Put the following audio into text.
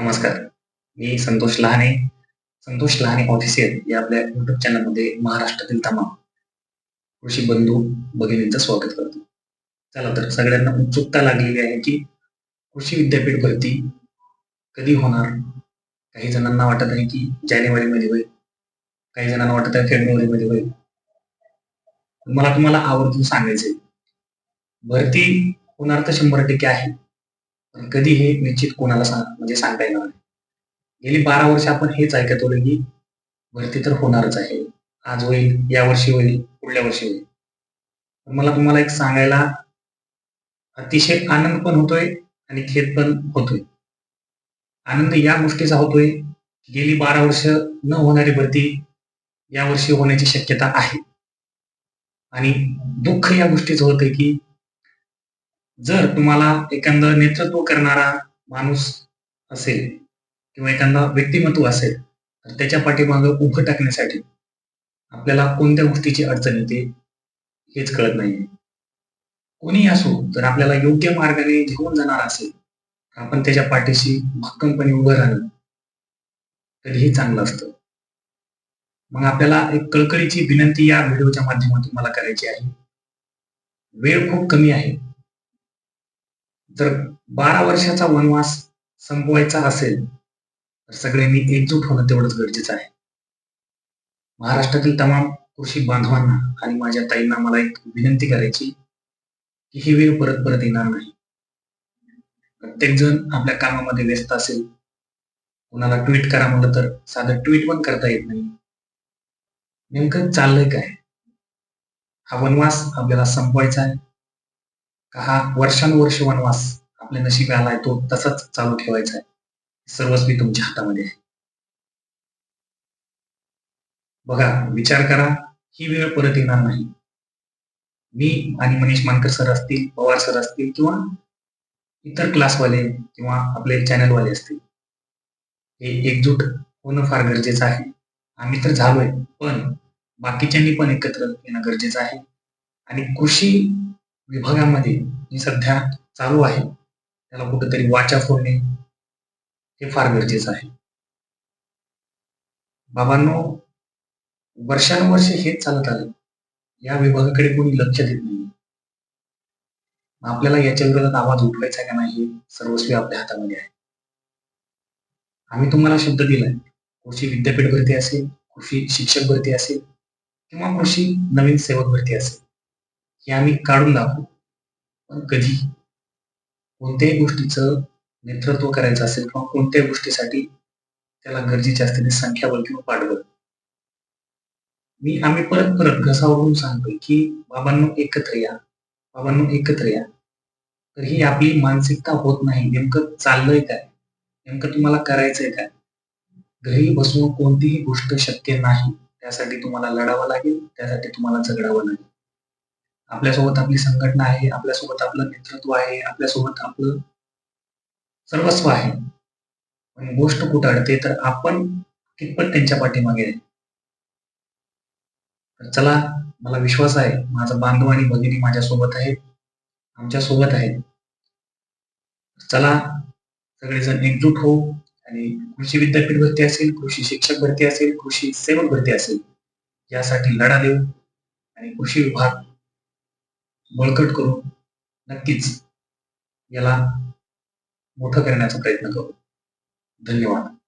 नमस्कार. मी संतोष लहाने. संतोष लहाने ऑफिसियल या आपल्या युट्यूब चॅनलमध्ये महाराष्ट्रातील तमाम कृषी बंधू भगिनींचं स्वागत करतो. चला तर सगळ्यांना उत्सुकता लागलेली आहे की कृषी विद्यापीठ भरती कधी होणार? काही जणांना वाटत आहे की जानेवारीमध्ये होईल. काही जणांना वाटत आहे फेब्रुवारीमध्ये होईल. मला तुम्हाला आवर्जून सांगायचंय. भरती होणार तर शंभर टक्के आहे. पण कधी हे निश्चित कोणाला सांग म्हणजे सांगता येणार नाही. गेली बारा वर्ष आपण हेच ऐकत होतो की भरती तर होणारच आहे. आज होईल या वर्षी होईल पुढल्या वर्षी होईल. मला तुम्हाला एक सांगायला अतिशय आनंद पण होतोय आणि खेद पण होतोय. आनंद या गोष्टीचा होतोय गेली बारा वर्ष न होणारी भरती या वर्षी होण्याची शक्यता आहे. आणि दुःख या गोष्टीचं होतंय की जर तुम्हाला एखादं नेतृत्व करणारा माणूस असेल किंवा एखादा व्यक्तिमत्व असेल तर त्याच्या पाठीमागं उभं टाकण्यासाठी आपल्याला कोणत्या गोष्टीची अडचण येते हेच कळत नाही. कोणी असो जर आपल्याला योग्य मार्गाने घेऊन जाणार असेल तर आपण त्याच्या पाठीशी भक्कमपणे उभं राहणं तरीही चांगलं असतं. मग आपल्याला एक कळकळीची विनंती या व्हिडिओच्या माध्यमातून मला करायची आहे. वेळ खूप कमी आहे. जर बारा वर्षाचा वनवास संपवायचा असेल तर सगळ्यांनी एकजूट होणं तेवढंच गरजेचं आहे. महाराष्ट्रातील तमाम कृषी बांधवांना आणि माझ्या ताईंना मला एक विनंती करायची की ही वेळ परत परत येणार नाही. प्रत्येक जण आपल्या कामामध्ये व्यस्त असेल. कोणाला ट्विट करा म्हणलं तर साधं ट्विट पण करता येत नाही. नेमकं चाललंय काय? हा वनवास आपल्याला संपवायचा आहे. हा वर्षानुवर्ष वनवास आपल्या आला आलाय तो तसाच चालू ठेवायचा आहे. सर्वस्वी तुमच्या हातामध्ये आहे. बघा विचार करा ही वेळ परत येणार नाही. मी आणि मनीष मानकर सर असतील पवार सर असतील किंवा इतर क्लासवाले किंवा आपले चॅनलवाले असतील हे एकजूट होणं फार गरजेचं आहे. आम्ही तर झालोय पण बाकीच्यांनी पण एकत्र येणं गरजेचं आहे. आणि कृषी विभागामध्ये जी सध्या चालू आहे. त्याला कुठेतरी वाचा फोडणे हे फार गरजेचं आहे. बाबांनो वर्षानुवर्ष हेच चालत आलं. या विभागाकडे कोणी लक्ष देत नाही आपल्याला याच्या विरोधात आवाज उठवायचा का नाही सर्वस्वी आपल्या हातामध्ये आहे. आम्ही तुम्हाला शब्द दिलाय. कृषी विद्यापीठ भरती असेल कृषी शिक्षक भरती असेल किंवा कृषी नवीन सेवक भरती असेल. हे आम्ही काढून दाखवू. पण कधी? कोणत्याही गोष्टीचं नेतृत्व करायचं असेल किंवा कोणत्याही गोष्टीसाठी त्याला गरजेचे असते ते संख्याबळ किंवा पाठबळ. मी आम्ही परत परत घसावरून सांगतोय की बाबांनो एकत्र या. बाबांनो एकत्र या. तर ही आपली मानसिकता होत नाही. नेमकं चाललंय काय? नेमकं तुम्हाला करायचंय काय? घरी बसून कोणतीही गोष्ट शक्य नाही. त्यासाठी तुम्हाला लढावं लागेल. त्यासाठी तुम्हाला झगडावं लागेल. आपल्यासोबत आपली संघटना आहे आपल्यासोबत आपलं नेतृत्व आहे आपल्यासोबत आपलं सर्वस्व आहे. पण गोष्ट कुठं अडते तर आपण कितपत त्यांच्या पाठीमागे तर चला मला विश्वास आहे माझा बांधव आणि भगिनी माझ्यासोबत आहेत आमच्यासोबत आहेत. चला सगळेजण एकजूट हो आणि कृषी विद्यापीठ भरती असेल कृषी शिक्षक भरती असेल कृषी सेवक भरती असेल यासाठी लढा देऊ आणि कृषी विभाग बळकट करून नक्कीच याला मोठं करण्याचा प्रयत्न करू. धन्यवाद.